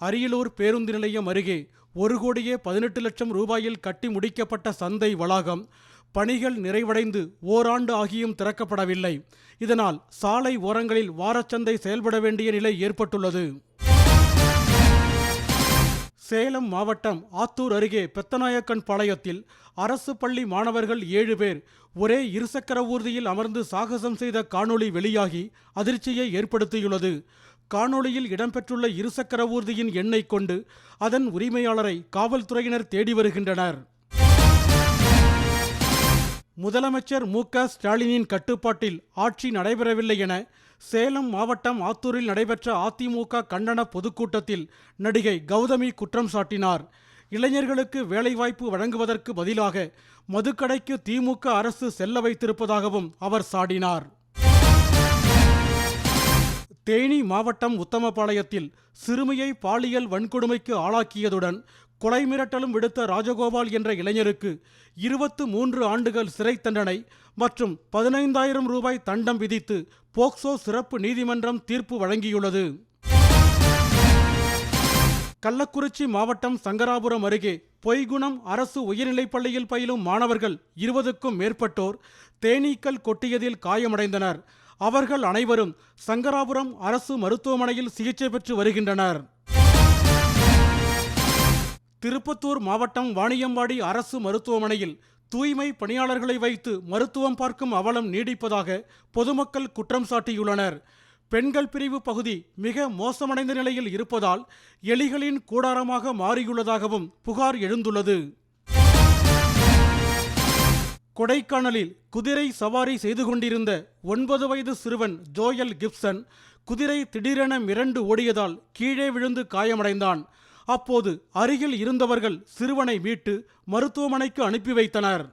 அரியலூர் பேருந்து நிலையம் அருகே ஒரு கோடியே பதினெட்டு லட்சம் ரூபாயில் கட்டி முடிக்கப்பட்ட சந்தை வளாகம் பணிகள் நிறைவடைந்து ஓராண்டு ஆகியும் திறக்கப்படவில்லை. இதனால் சாலை ஓரங்களில் வாரச்சந்தை செயல்பட வேண்டிய நிலை ஏற்பட்டுள்ளது. சேலம் மாவட்டம் ஆத்தூர் அருகே பெத்தநாயக்கன் பாளையத்தில் அரசு பள்ளி மாணவர்கள் ஏழு பேர் ஒரே இருசக்கர ஊர்தியில் அமர்ந்து சாகசம் செய்த காணொளி வெளியாகி அதிர்ச்சியை ஏற்படுத்தியுள்ளது. காணொளியில் இடம்பெற்றுள்ள இருசக்கர ஊர்தியின் எண்ணை கொண்டு அதன் உரிமையாளரை காவல்துறையினர் தேடி வருகின்றனர். முதலமைச்சர் மு க ஸ்டாலினின் கட்டுப்பாட்டில் ஆட்சி நடைபெறவில்லை என சேலம் மாவட்டம் ஆத்தூரில் நடைபெற்ற அதிமுக கண்டன பொதுக்கூட்டத்தில் நடிகை கௌதமி குற்றம் சாட்டினார். இளைஞர்களுக்கு வேலைவாய்ப்பு வழங்குவதற்கு பதிலாக மதுக்கடைக்கு திமுக அரசு செல்ல வைத்திருப்பதாகவும் அவர் சாடினார். தேனி மாவட்டம் உத்தமபாளையத்தில் சிறுமியை பாலியல் வன்கொடுமைக்கு ஆளாக்கியதுடன் கொலை மிரட்டலும் விடுத்த ராஜகோபால் என்ற இளைஞருக்கு இருபத்து மூன்று ஆண்டுகள் சிறை தண்டனை மற்றும் பதினைந்தாயிரம் ரூபாய் தண்டம் விதித்து போக்சோ சிறப்பு நீதிமன்றம் தீர்ப்பு வழங்கியுள்ளது. கள்ளக்குறிச்சி மாவட்டம் சங்கராபுரம் அருகே பொய்குணம் அரசு உயர்நிலைப் பள்ளியில் பயிலும் மாணவர்கள் இருபதுக்கும் மேற்பட்டோர் தேனீக்கள் கொட்டியதில் காயமடைந்தனர். அவர்கள் அனைவரும் சங்கராபுரம் அரசு மருத்துவமனையில் சிகிச்சை பெற்று வருகின்றனர். திருப்பத்தூர் மாவட்டம் வாணியம்பாடி அரசு மருத்துவமனையில் தூய்மை பணியாளர்களை வைத்து மருத்துவம் பார்க்கும் அவலம் நீடிப்பதாக பொதுமக்கள் குற்றம் சாட்டியுள்ளனர். பெண்கள் பிரிவு பகுதி மிக மோசமடைந்த நிலையில் இருப்பதால் எலிகளின் கூடாரமாக மாறியுள்ளதாகவும் புகார் எழுந்துள்ளது. கொடைக்கானலில் குதிரை சவாரி செய்து கொண்டிருந்த ஒன்பது வயது சிறுவன் ஜோயல் கிப்சன் குதிரை திடீரென மிரண்டு ஓடியதால் கீழே விழுந்து காயமடைந்தான். அப்போது அருகில் இருந்தவர்கள் சிறுவனை மீட்டு மருத்துவமனைக்கு அனுப்பி வைத்தனர்.